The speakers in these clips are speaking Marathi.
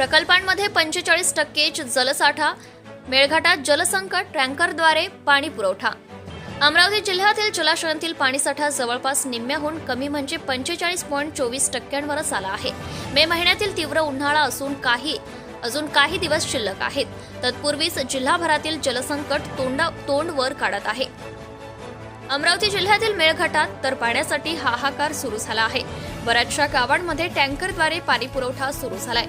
प्रकल्पांमध्ये पंचेचाळीस टक्केच जलसाठा मेळघाटात जलसंकट टँकरद्वारे पाणी पुरवठा. अमरावती जिल्ह्यातील जलाशयांतील पाणीसाठा जवळपास निम्म्याहून कमी म्हणजे पंचेचाळीस पॉईंट चोवीस टक्क्यांवरच आला आहे. मे महिन्यातील तीव्र उन्हाळा असून काही अजून काही दिवस शिल्लक आहेत. तत्पूर्वीच जिल्हाभरातील जलसंकट तोंडा तोंड वर काढत आहे. अमरावती जिल्ह्यातील मेळघाटात तर पाण्यासाठी हाहाकार सुरू झाला आहे. बऱ्याचशा गावांमध्ये टँकरद्वारे पाणी पुरवठा सुरू झालाय.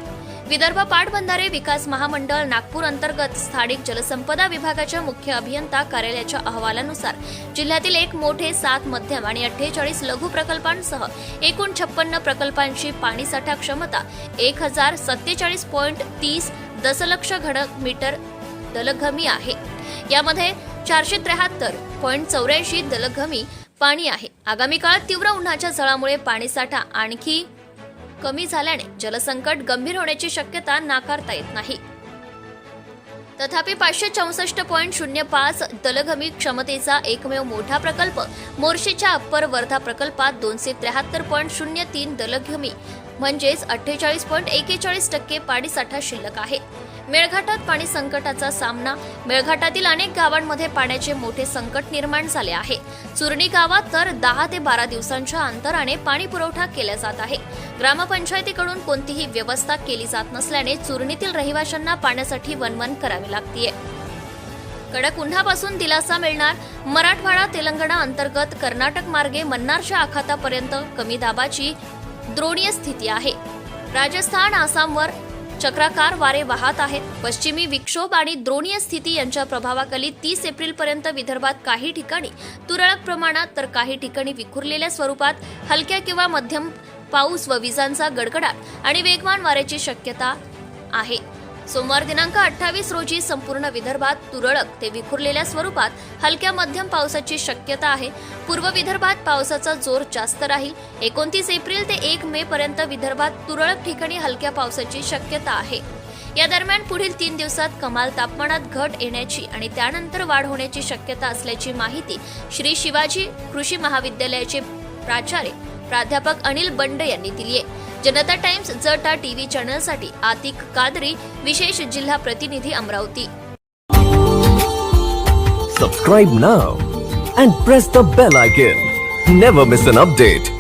विदर्भ पाटबंधारे विकास महामंडळ नागपूर अंतर्गत स्थानिक जलसंपदा विभागाच्या मुख्य अभियंता कार्यालयाच्या अहवालानुसार जिल्ह्यातील एक मोठे सात मध्यम आणि अठ्ठेचाळीस लघु प्रकल्पांसह एकूण छप्पन्न प्रकल्पांची पाणीसाठा क्षमता एक हजार सत्तेचाळीस पॉईंट तीस दशलक्ष घनमीटर दलघमी आहे. यामध्ये चारशे त्र्याहत्तर पॉईंट चौऱ्याऐंशी दलघमी पाणी आहे. आगामी काळात तीव्र उन्हाच्या झळामुळे पाणीसाठा आणखी कमी झाल्याने जलसंकट गंभीर होण्याची शक्यता नाकारता येत नाही. तथापि पाचशे चौसष्ट पॉईंट शून्य पाच दलघमी क्षमतेचा एकमेव मोठा प्रकल्प मोर्शीच्या अप्पर वर्धा प्रकल्पात दोनशे त्र्याहत्तर पॉईंट शून्य तीन दलघमी म्हणजेच अठ्ठेचाळीस पॉईंट एकेचाळीस टक्के पाणीसाठा शिल्लक आहे. मेळघाटात पाणी संकटाचा सामना. मेळघाटातील अनेक गावांमध्ये पाण्याचे मोठे संकट निर्माण झाले आहे. चुरणी गावात तर दहा ते बारा दिवसांच्या अंतराने पाणी पुरवठा केला जात आहे. ग्रामपंचायतीकडून कोणतीही व्यवस्था केली जात नसल्याने चुरणीतील रहिवाशांना पाण्यासाठी वनवन करावी लागतीये. कडक उन्हापासून दिलासा मिळणार. मराठवाडा तेलंगणा अंतर्गत कर्नाटक मार्गे मन्नारच्या आखातापर्यंत कमी दाबाची द्रोणीय स्थिती आहे. राजस्थान आसामवर चक्राकार वारे वाहत आहेत. पश्चिमी विक्षोभ आणि द्रोणीय स्थिती यांच्या प्रभावाखाली तीस एप्रिलपर्यंत विदर्भात काही ठिकाणी तुरळक प्रमाणात तर काही ठिकाणी विखुरलेल्या स्वरूपात हलक्या किंवा मध्यम पाऊस व विजांचा गडगडाट आणि वेगवान वाऱ्याची शक्यता आहे. सोमवार दिनांक अठ्ठावीस रोजी संपूर्ण विदर्भात तुरळक ते विखुरलेल्या स्वरूपात हलक्या मध्यम पावसाची शक्यता आहे. पूर्व विदर्भात पावसाचा जोर जास्त राहील. एकोणतीस एप्रिल ते एक मे पर्यंत विदर्भात तुरळक ठिकाणी हलक्या पावसाची शक्यता आहे. या दरम्यान पुढील तीन दिवसात कमाल तापमानात घट येण्याची आणि त्यानंतर वाढ होण्याची शक्यता असल्याची माहिती श्री शिवाजी कृषी महाविद्यालयाचे प्राचार्य प्राध्यापक अनिल बंड यांनी दिली आहे. जनता टाइम्स जटा टीव्ही चॅनलसाठी आतिक कादरी विशेष जिल्हा प्रतिनिधी Amravati. Subscribe now and press the bell icon never miss an update